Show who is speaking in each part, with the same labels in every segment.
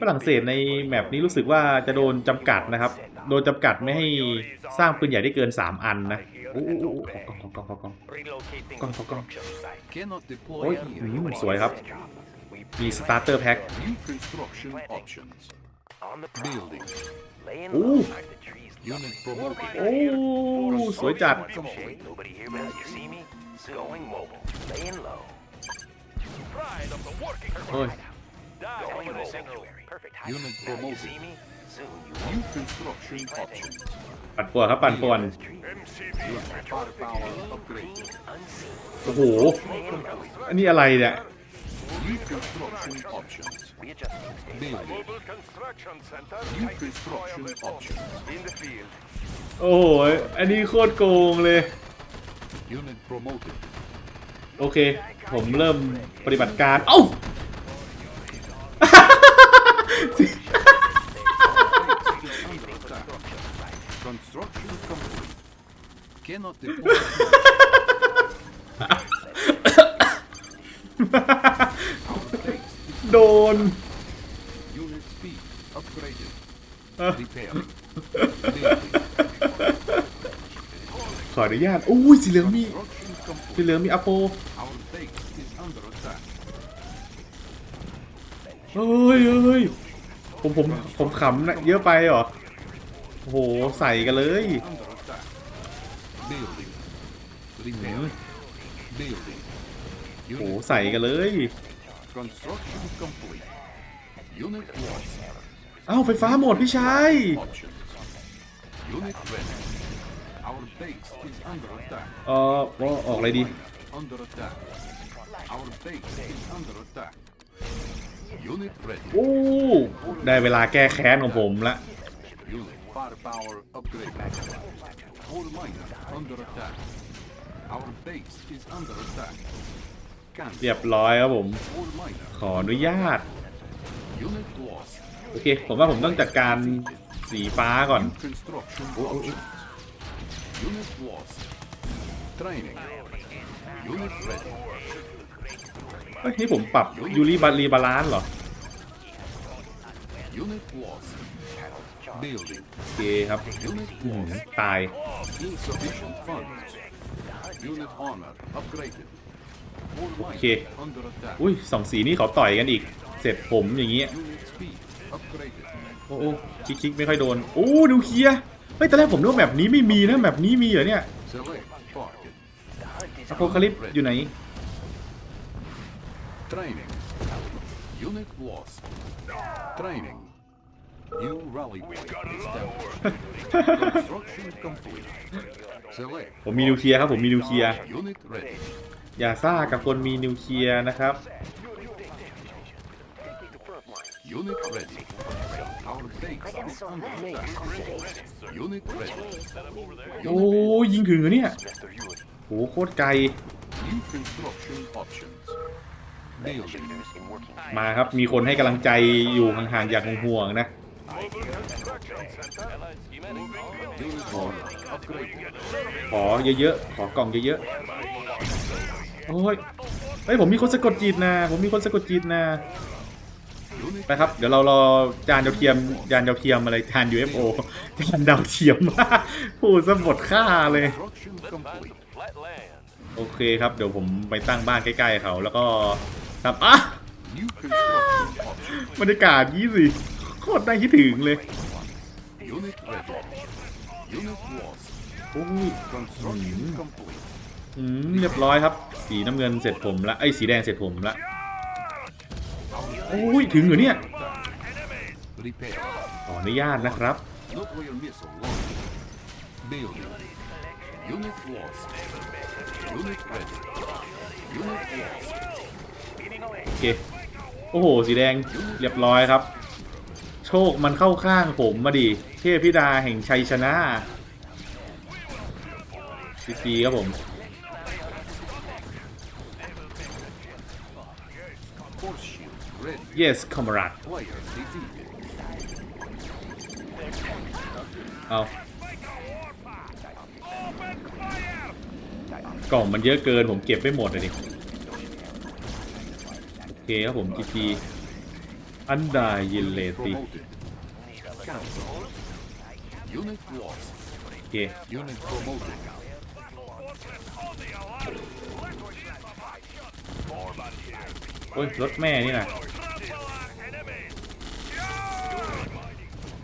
Speaker 1: ฝรั่งเศสในแมปนี้รู้สึกว่าจะโดนจำกัดนะครับ โดนจำกัดไม่ให้สร้างปืนใหญ่ได้เกิน 3 อันนะโอ้โหกองกองกองกองกองกองโอ้ยนนีมัสวยครับ มีสตาร์เตอร์แพ็คโอ้โอ้สวยจัดเฮ้ย Perfect. Unit promoted. New construction o ปั่นป่วนครับ ปั่นป่วนโอ้โหอันนี้อะไรเนี่ยโอ้โห อันนี้ โคตรโกงเลย โอเค ผมเริ่มปฏิบัติการเอ้า Construction complete. Cannot deploy. Outtakes. โดน Unit speed upgraded. Repairing. Building. ขออนุญาตอุ้ยสีเหลืองมี Construction สี complete. เหลืองมีอโป Our base is under attack. เอ้ยเอ้ยผมผมผมขำนะเยอะไปเหรอโหใส่กันเลยโหใส่กันเลยเอ้าไฟฟ้าหมดพี่ชายเออว่าออกอะไรดีโอ้ได้เวลาแก้แค้นของผมละ firepower upgrade. All miner under attack. Our base is under attack. เรียบร้อยครับผมขออนุญาตโอเคผมว่าผมต้องจัดการสีฟ้าก่อนเฮ้ยนี่ผมปรับยูริบาลีบาลานเหรอเคครับ ตาย โอเคอุ้ยสองสีนี่เขาต่อยกันอีก เสร็จผมอย่างเงี้ย โอ้โอ้คลิกคิกไม่ค่อยโดนโอ้ดูเคียเฮ้ยตอนแรกผมนึกว่าแบบนี้ไม่มีนะแบบนี้มีเหรอเนี่ยอโคคาลิป อยู่ไหนเผมมีนิวเคลียร์ครับผมมีนิวเคลียร์อย่าซ่ากับคนมีนิวเคลียร์นะครับโอ้ยิงถึงเหรอเนี่ยโอ้โคตรไกลมาครับมีคนให้กำลังใจอยู่ห่างๆอย่างห่วงนะขอเยอะๆ ขอกล่องเยอะๆโอ้ยเฮ้ย ผมมีคนสะกดจีดนะ ผมมีคนสะกดจีดนะ ไปครับ เดี๋ยวเรารอจานดาวเทียม จานดาวเทียมอะไรจาน UFO จานดาวเทียมผู้สมบทค่าเลย โอเคครับ เดี๋ยวผมไปตั้งบ้านใกล้ๆเขา แล้วก็ทำอ่ะ บรรยากาศยี่สิคตรได้คิดถึง เลยโอ้ยอืมเรียบร้อยครับ สีน้ำเงินเสร็จผมละไอ้สีแดงเสร็จผมละโอ้ยถึงหรือเนี่ยอนุญาตนะครับโอ้โห สีแดงเรียบร้อยครับโชคมันเข้าข้างผมมาดิเทพพิดาแห่งชัยชนะซีซีครับผม เยสคอมรัดเอากล่องมันเยอะเกินผมเก็บไม่หมดเลยดิโอเค ครับผมจีจีอัน i h i l a t e d u โอ้ยรถแม่นี่นะ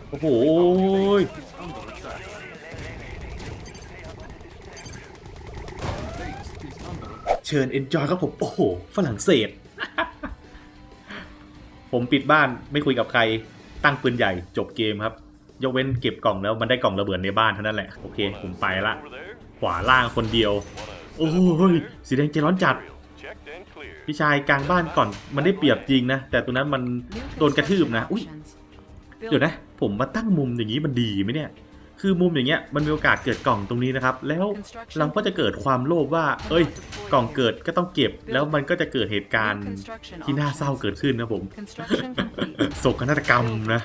Speaker 1: โอ้โหเชิญเอนจอยครับผม โอ้โห ฝรั่งเศสผมปิดบ้านไม่คุยกับใครตั้งปืนใหญ่จบเกมครับยกเว้นเก็บกล่องแล้วมันได้กล่องระเบิดในบ้านเท่านั้นแหละ โอเค ผมไปละขวาล่างคนเดียว โอ้ยสีแดงใจร้อนจัด พี่ชายกลางบ้านก่อนมันได้เปรียบจริงนะ แต่ตรงนั้นมันโดนกระทืบนะอุ้ยเดี๋ยวนะ ผมมาตั้งมุมอย่างนี้มันดีไหมเนี่ยคือมุมอย่างเงี้ยมันมีโอกาสเกิดกล่องตรงนี้นะครับ แล้วเราก็จะเกิดความโลภว่า เอ้ยกล่องเกิดก็ต้องเก็บแล้วมันก็จะเกิดเหตุการณ์ที่น่าเศร้าเกิดขึ้นนะผมโศกนาฏกรรมนะ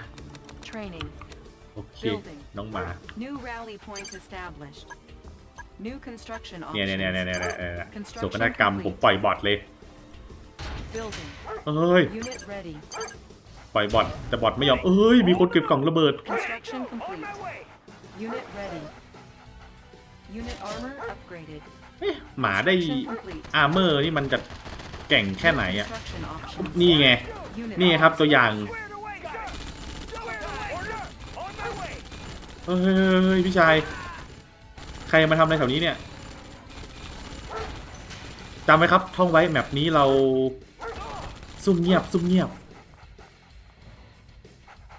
Speaker 1: โอเคน้องหมาเนี่ยเนี่ยเนี่ยเนี่ยโศกนาฏกรรมผมปล่อยบอทเลยเอ้ยปล่อยบอทแต่บอทไม่ยอมเอ้ยมีคนเก็บกล่องระเบิด Unit ready. Unit armor upgraded. เหมาได้อาร์เมอร์นี่มันจะแก่งแค่ไหนอ่ะนี่ไงนี่ครับตัวอย่างเฮ้ยพี่ชายใครมาทำอะไรแถวนี้เนี่ยจำไว้ครับท่องไว้แมปนี้เราซุ่มเงียบซุ่มเงียบ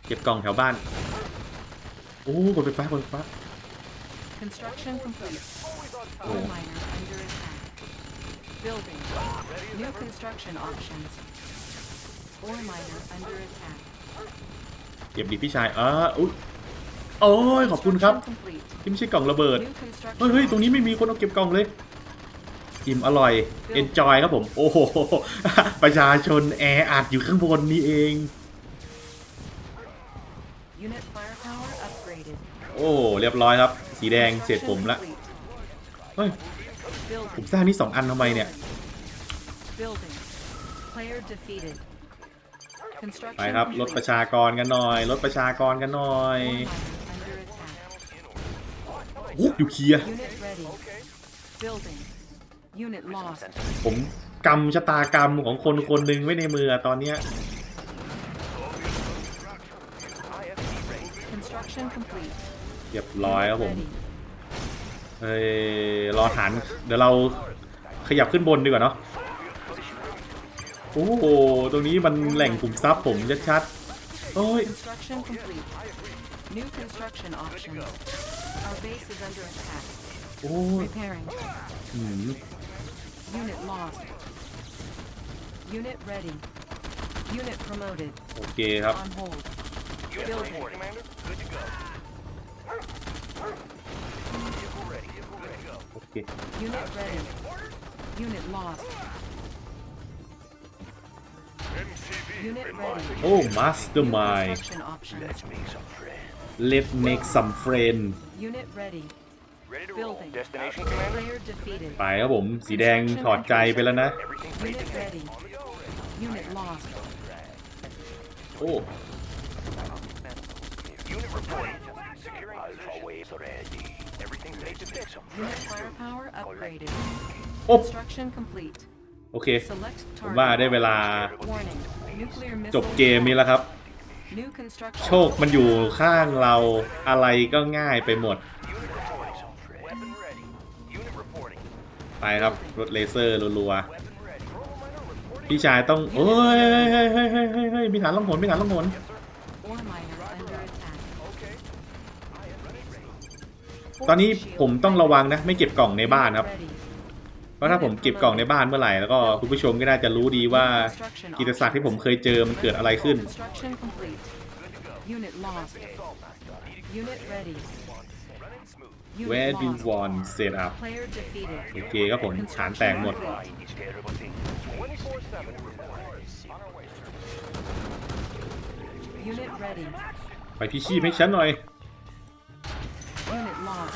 Speaker 1: เก็บกล่องแถวบ้านโอ้กดไฟฟ้ากดไฟฟ้าเก็บดีพี่ชายเออโอ้ย ขอบคุณครับที่ไม่ใช่กล่องระเบิดเฮ้ย ตรงนี้ไม่มีคนเอาเก็บกล่องเลยอิ่มอร่อยเอนจอยครับผม โอ้โหประชาชนแออัดอยู่ข้างบนนี่เองโอ้เรียบร้อยครับ สีแดงเสร็จผมละ เฮ้ยผมสร้างนี่สองอันทำไมเนี่ย ไปครับ ลดประชากรกันหน่อย ลดประชากรกันหน่อยโอ้ยู่เคลียผมกำชะตากรรมของคนคนหนึ่งไว้ในมือตอนเนี้ยเรียบร้อยครับผม เฮ้ยรอฐานเดี๋ยวเราขยับขึ้นบนดีกว่าเนาะ โอ้โหตรงนี้มันแหล่งกลุ่มทรัพย์ผมชัดๆโอ้ย โอ้ยโอเคครับ Okay. Unit ready. Unit lost. Unit ready. Oh, mastermind. Construction options. Let's make some friend. Unit ready. Ready to roll. Building. Destination commander. Player defeated. ไปครับผมสีแดงถอดใจไปแล้วนะ Unit ready. Unit lost. โอ้ Unit reporting. Securing position. Alpha wave ready. โอ้โหโอเคผมว่าได้เวลาจบเกมนี้แล้วครับ โชคมันอยู่ข้างเราอะไรก็ง่ายไปหมด ไปครับ รถเลเซอร์รัวๆพี่ชายต้องเฮ้ยเฮ้ยเฮ้ยเฮ้ยเฮ้ยมีฐานล่องหนมีฐานล่องหนตอนนี้ผมต้องระวังนะไม่เก็บกล่องในบ้านครับ เพราะถ้าผมเก็บกล่องในบ้านเมื่อไหร่แล้วก็คุณผู้ชมก็น่าจะรู้ดีว่ากิจศากตร์ที่ผมเคยเจอมันเกิดอะไรขึ้นเวด r e do you want โอเคครับผมฐานแตกหมด ไปพิชีพให้ฉันหน่อย mod.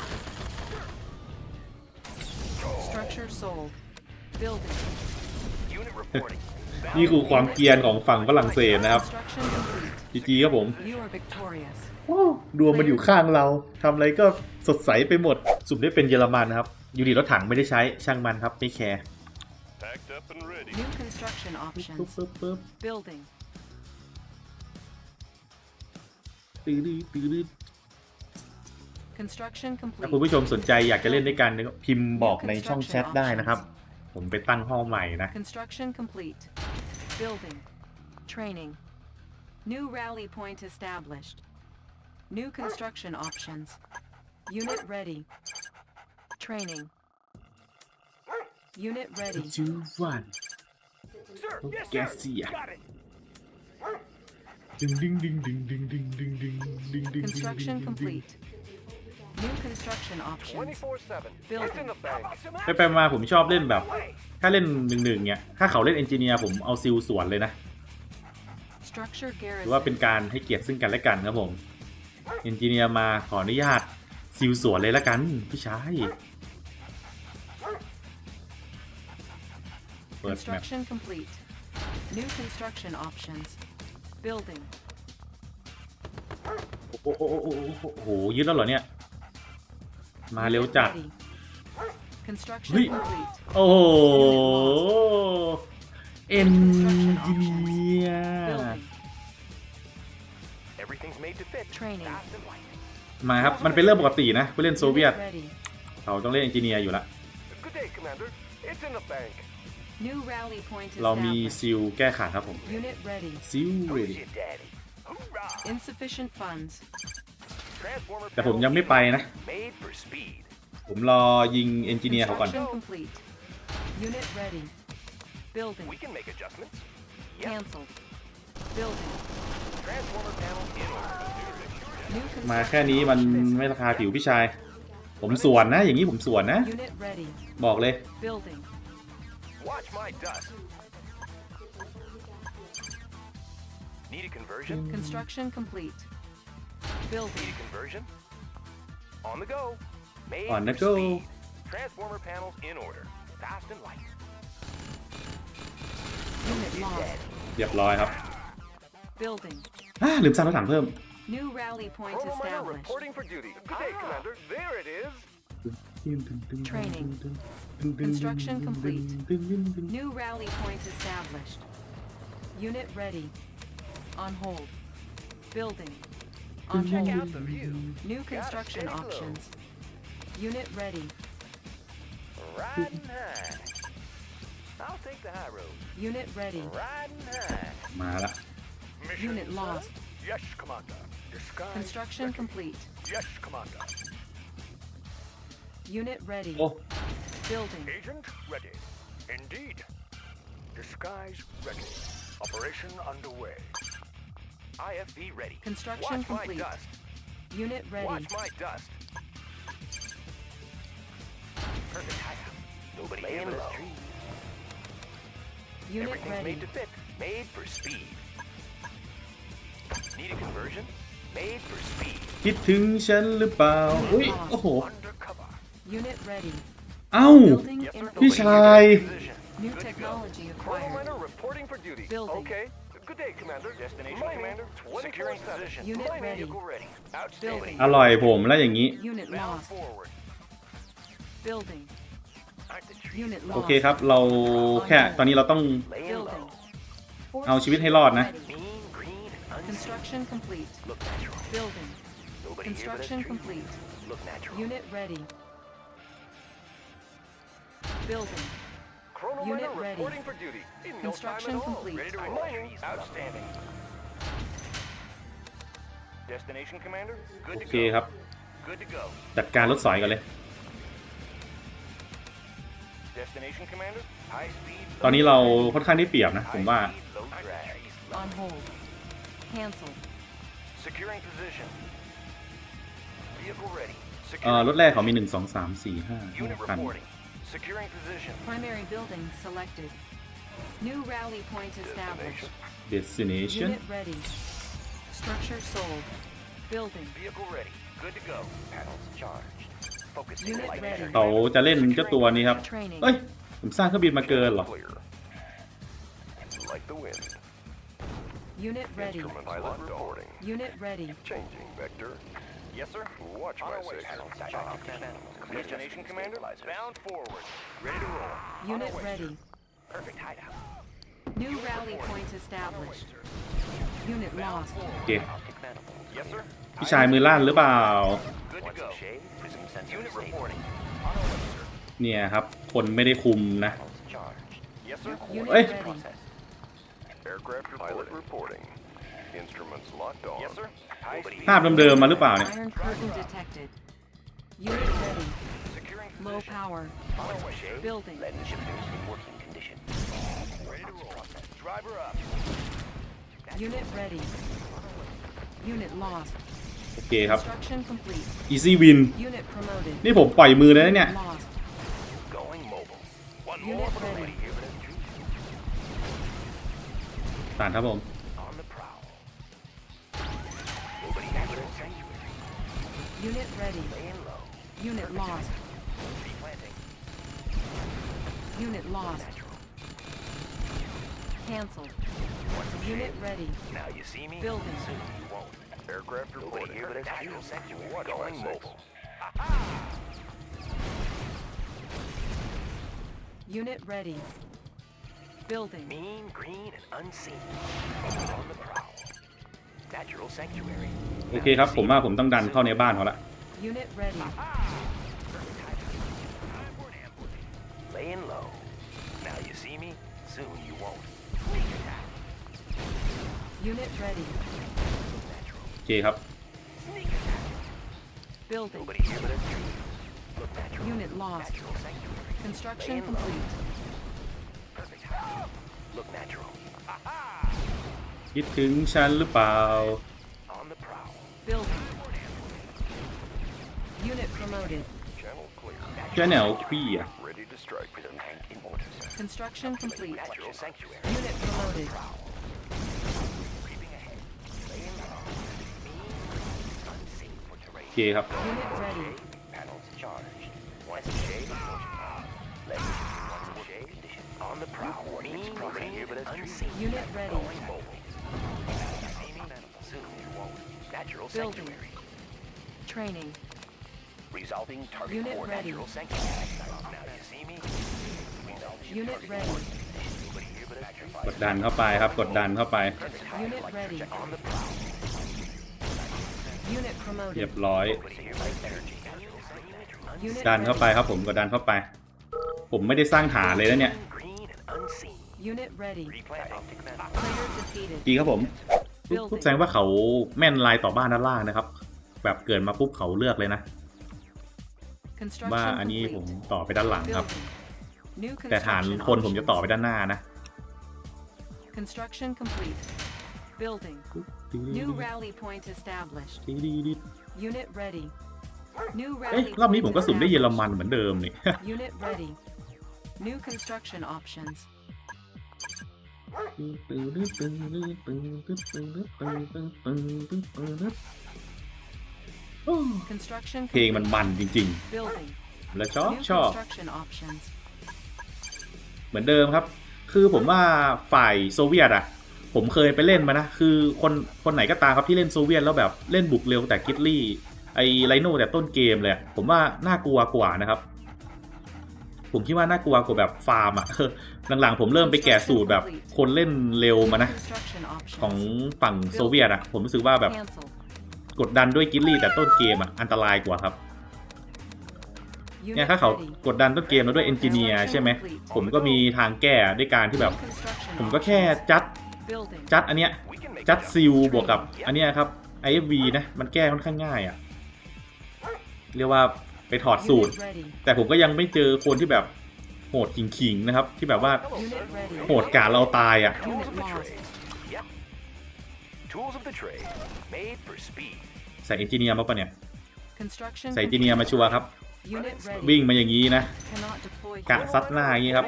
Speaker 1: Structure sold. Building. นี่คือความเกียนของฝั่งฝรั่งเศสนะครับจีๆครับผมดวงมันอยู่ข้างเรา ทำอะไรก็สดใสไปหมด สุดได้เป็นเยอรมันนะครับ ยูนิตรถถังไม่ได้ใช้ ช่างมันครับ ไม่แคร์ถ้าคุณผู้ชมสนใจอยากจะเล่นด้วยกันเนพิมพ์บอกในช่องแชทได้นะครับผมไปตั้งห้องใหม่นะ Construction complete. Building. Training. New rally point established. New construction options. Unit ready. Training. Unit ready. จูวัน Sir, yes, sir. Yes, yeah. Got it. ดึงดึงดึงดึงดึงดึงดึงดึงดึงดึงดึงดึง Construction ดึง complete. ไปไปมา ผมชอบเล่นแบบ ถ้าเล่นหนึ่งหนึ่งเนี่ยถ้าเขาเล่นเอนจิเนียร์ผมเอาซิลสวนเลยนะหรือว่าเป็นการให้เกียรติซึ่งกันและกันครับผมเอนจิเนียร์มา ขออนุญาต ซิลสวนเลยละกัน พี่ชายเปิดแมปโอ้โหโอ้โหยึดแล้วเหรอเนี่ยมาเร็วจัดเฮ้ยโอ้ เอ็นจิเนียร์มาครับ มันเป็นเรื่องปกตินะผูเล่นโซเวียตเขาต้องเล่นเอ็นจิเนียร์อยู่ละ เรามีซิลแก้ขาดครับผม ซิลเรดี้แต่ผมยังไม่ไปนะผมรอยิงเอนจิเนียร์เขาก่อน มาแค่นี้มันไม่ราคาผิวพี่ชาย ผมส่วนนะอย่างนี้ผมส่วนนะบอกเลยอ้ Made On the go. Transformer panels in order. Fast and light. เรียบร้อยครับ Building. อ่าลืมสร้างรถถังเพิ่ม ah, New rally point ah. Training. Construction complete. New rally point established. Unit ready. On hold. Building. On Check out the view. New construction options. Unit ready. Riding high. I'll take the high road. Unit ready. Riding high. มาละ Mission Unit lost. Yes, Commander. Disguise. Construction complete. Yes, Commander. Unit ready. โอ้ oh. Building. Agent ready. Indeed. Disguise ready. Operation underway. IFV ready. Construction Watch complete. my dust. Unit ready. Watch my dust. Perfect hideout. Nobody Laying low. Unit Everything's ready. made to fit. Made for speed. Need a conversion? Made for speed. คิดถึงฉันหรือเปล่าอุ้ยโอ้โห Undercover. Unit ready. เอ้า Building Yes, sir. in พี่ Nobody ชาย in good position. New Good to go. technology Clone acquired. Runner reporting for duty. Building. Okay. Good day, Commander. Destination, Commander. 24 Securing position. Unit Mining ready. eagle ready. Outstanding. Building. อร่อยผมแล้วอย่างนี้ Unit Bound lost. forward. โอเคครับ เราแค่ตอนนี้เราต้องเอาชีวิตให้รอดนะโอเคครับจัดการรถสอยก่อนเลยตอนนี้เราค่อนข้างได้เปรียบนะ ผมว่าเอ่อรถแรกเขามี1 2 3 4 5คัน Securing position. Primary building selected. New rally point established. Destination. Unit ready. Structure sold. Building. Vehicle ready. Good to go. Panels charged. เขาจะเล่นเจ้าตัวนี้ครับเอ้ย ผมสร้างเครื่องบินมาเกินเหรอ Unit ready. Unit ready. Changing vector. Yes, sir. Watch my six. Destination commander, bound forward. Ready to roll. Unit ready. Perfect hideout. New rally point established. Unit lost. โอเคพี่ชายมือลั่นหรือเปล่า Good to go. เนี่ยครับ คนไม่ได้คุมนะเฮ้ยภาพเดิมๆ มาหรือเปล่าเนี่ยโอเคครับ c o s t r i n อีซี่วินนี่ผมปล่อยมือแล้วนะเนี่ยต o านครับผม u n i t l o s t Unit lost. Cancelled. Unit ready. Now you see me? Building. Soon you won't. Aircraft reporting. Nobody even you. you going mobile. Unit ready. Building. Mean, green, and unseen. On the prowl. Natural sanctuary. Unit ready. Laying low. Now you see me. Soon you won't. Unit ready. เคครับ Building. Unit lost. Construction complete. Perfect. Look natural. คิดถึงฉันหรือเปล่า On the prowl. Building. Unit promoted. Channel clear. เชื่อแนวพี่อ่ะ Ready to strike with an hand in orders. Construction complete. Natural sanctuary. Unit promoted. คครับกดดันเข้าไปครับกดดันเข้าไปเรียบร้อย ดันเข้าไปครับผมก็ดันเข้าไป ผมไม่ได้สร้างฐานเลยนะเนี่ยดีครับผม พูดแสงว่าเขาแม่นลายต่อบ้านด้านล่างนะครับ แบบเกิดมาปุ๊บเขาเลือกเลยนะ ว่าอันนี้ผมต่อไปด้านหลังครับ แต่ฐานคนผมจะต่อไปด้านหน้านะ Construction complete. Building. New rally point established. Unit ready. New เอ้ย rally รอบนี้ผมก็สุ่มได้เยอรมันเหมือนเดิมนี่ Unit ready. New construction options. Construction เพลงมันมันจริง Building. ๆและชอบชอบ เหมือนเดิมครับ คือผมว่า ฝ่ายโซเวียตอะผมเคยไปเล่นมานะ คือคนคนไหนก็ตามครับที่เล่นโซเวียตแล้วแบบเล่นบุกเร็วแต่กิตลี่ไอไรโน่แต่ต้นเกมเลยผมว่าน่ากลัวกว่านะครับ ผมคิดว่าน่ากลัวกว่าแบบฟาร์มอะหลังๆ ผมเริ่มไปแก่สูตรแบบ คนเล่นเร็วมานะ ของฝั่งโซเวียตอะผมรู้สึกว่าแบบกดดันด้วยกิลลี่ แต่ต้นเกมอ่ะอันตรายกว่าครับ เนี่ยถ้าเขากดดันต้นเกมแล้วด้วยเอนจิเนียร์ใช่ไหมผมก็มีทางแก้ด้วยการที่แบบ ผมก็แค่จัดจัดอันเนี้ยจัดซิลบวกกับอันเนี้ยครับไอฟวีนะมันแก้ค่อนข้างง่ายอะ่ะเรียกว่าไปถอดสูตร แต่ผมก็ยังไม่เจอคนที่แบบโหดขิงๆนะครับที่แบบว่าโหดกาเราตายอะ่ะใส่เอนจิเนียร์มาปะเนี่ยใส่เอนจิเนียร์มาชัวร์ครับวิ่งมาอย่างนี้นะกะซัดหน้าอย่างนี้ครับ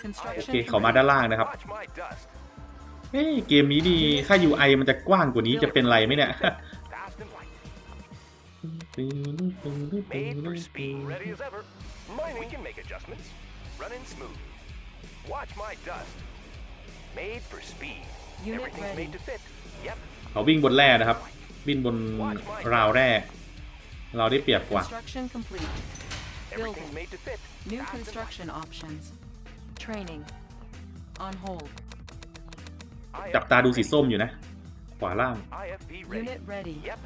Speaker 1: โอเคเขามาด้านล่างนะครับเฮ้เกมนี้ดีค่า UI มันจะกว้างกว่านี้จะเป็นไรไหมเนี่ยเขาวิ่งบนแร่นะครับวิ่งบนราวแร่เราได้เปรียบกว่า Building. New construction options. Training. On hold. จับตาดูสีส้มอยู่นะ ready. Unit ready. Yep.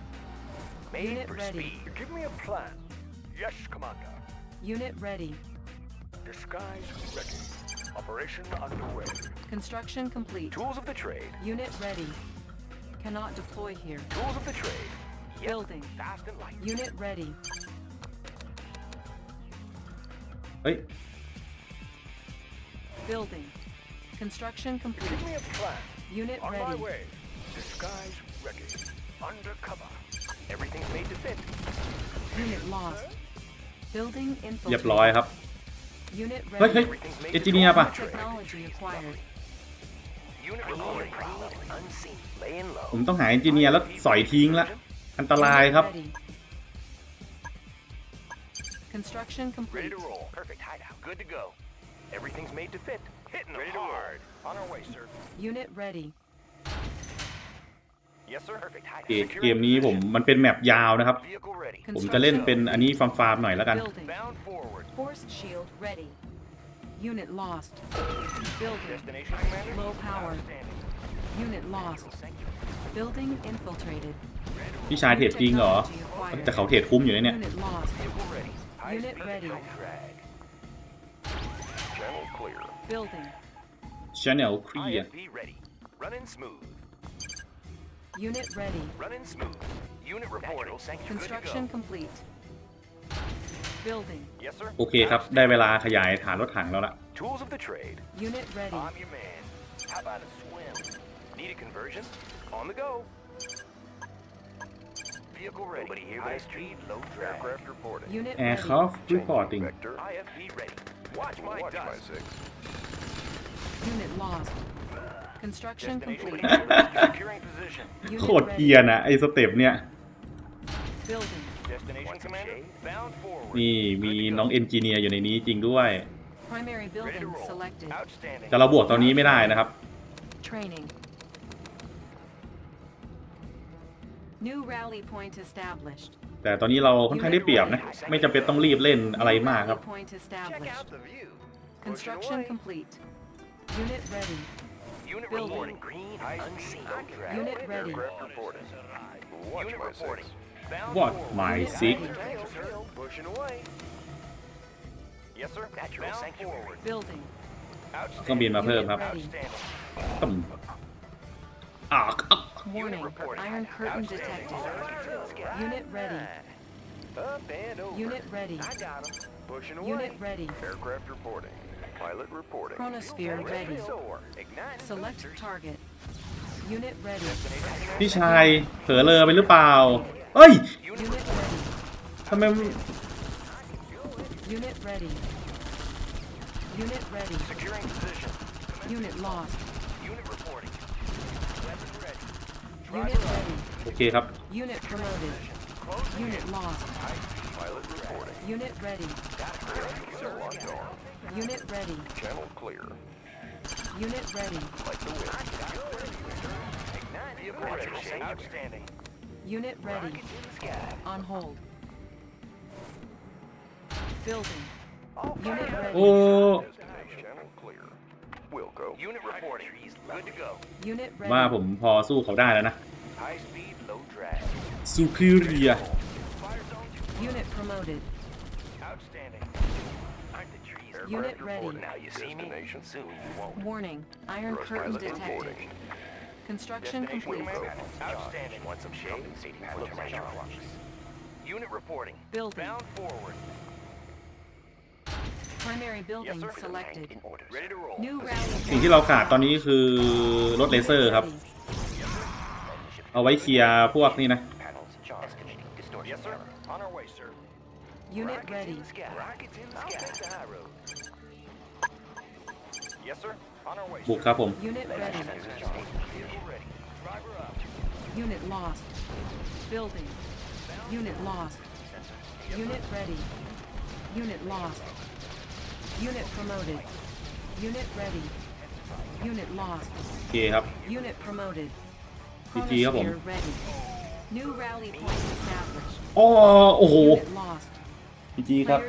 Speaker 1: Made Unit for ready. speed. Give me a plan. Yes, Commander. Unit ready. Disguise ready. Operation underway. Construction complete. Tools of the trade. Unit ready. Cannot deploy here. Tools of the trade. Yep. Building. Fast and light. Unit ready. เฮ้ย Building. Construction complete. Give me a plan. Unit On ready. On my way. Disguise ready. Undercover. Everything's made to fit. Unit lost. Building infiltrated. ร้อยครับ Unit เฮ้ย ready. เฮ้ยเอจิเนียร์ป่ะ Technology acquired. ผมต้องหาเอนจิเนียร์แล้วสอยทิ้งละอันตรายครับ r Construction complete. to roll. Perfect hideout. Good to go. Everything's made to fit. Hitting Ready to hard. On our way, sir. Unit ready. Yes, sir. Perfect. High. เกม Secure เกมนี้ผม position. มันเป็นแมปยาวนะครับ Vehicle ready. ผมจะเล่นเป็นอันนี้ ฟาร์มฟาร์มๆหน่อยแล้วกัน Building. Bound forward. Force shield ready. Unit lost. Building. Destination commander. Low power. Outstanding. Unit lost. Building infiltrated. พี่ชายเทรดจริงเหรอแต่เขาเทรดคุ้มอยู่นะเนี่ย Unit lost. Vehicle ready. High Unit speed. ready. High drag. Building. Chanel Kriya. ready. Running smooth. Unit ready. Running smooth. Unit reporting. Construction complete. Building. Yes sir. โอเคครับ Tools of the trade. Unit ready. I'm your man. How about a swim? Need a conversion? On the go. Vehicle ready. Nobody here speed, low drag. Aircraft reporting. Unit ready. Aircraft reporting. ready. Watch my dust. โคตรเกียนะไอสเต็ปเนี่ยนี่ มีน้องเอนจิเนียร์อยู่ในนี้ จริงด้วยจะเราบวกตอนนี้ไม่ได้นะครับ แต่ตอนนี้เราค่อนข้างได้เปรียบนะไม่จำเป็นต้องรีบเล่นอะไรมากครับ Unit ready. Unit Building. reporting. Green unseen. Unit ready. Aircraft reporting. Watch Unit my reporting. Bound What my seat? Pushing away. Yes, sir. Natural Bound forward. Building. ต้องบินมาเพิ่ม Unit ครับ ready. ตึมอ่าอ่ะ ah, ah, ah. Warning. Iron curtain detected. Unit ready. Up and over. Unit ready. I got him. Pushing away. Unit ready. Aircraft reporting. Pilot reporting. Chronosphere ready. Select target. Unit ready. พี่ชายเผลอเลอไปหรือเปล่าเอ้ยทำไม Unit ready. Unit ready. Securing position. Unit lost. Unit reporting. Weapon ready. Unit ready. โอเคครับ Unit promoted. Unit lost. Pilot reporting. Unit ready. c e l on guard. Unit ready. Channel clear. Unit ready. Like the wind. Roger, shade outstanding. Unit ready. On hold. Building. Unit ready. Oh. c Unit r e p d to go. าผมพอสู้เขาได้แล้วนะซู g h s ร e e d l o Unit promoted. Outstanding. Aren't the trees Unit ready. Now you see me? Soon you won't. Warning. Iron curtain detected. Construction complete. Outstanding. Want some shade? Look my rocks. Unit reporting. Building. Bound forward. Primary building selected. New round. สิ่งที่เราขาดตอนนี้คือรถเลเซอร์ครับ เอาไว้เคลียร์พวกนี่นะ on our way, sir. Unit Rockets ready. In the Rockets in the sky. I'll take the high road. Yes, sir. On our way. Unit ready. ready. Driver up. Unit lost. Building. Unit lost. Unit ready. Unit lost. Unit promoted. Unit ready. Unit lost. Unit promoted. Chronosphere ready. โอ้โอ้โหจีจีครับ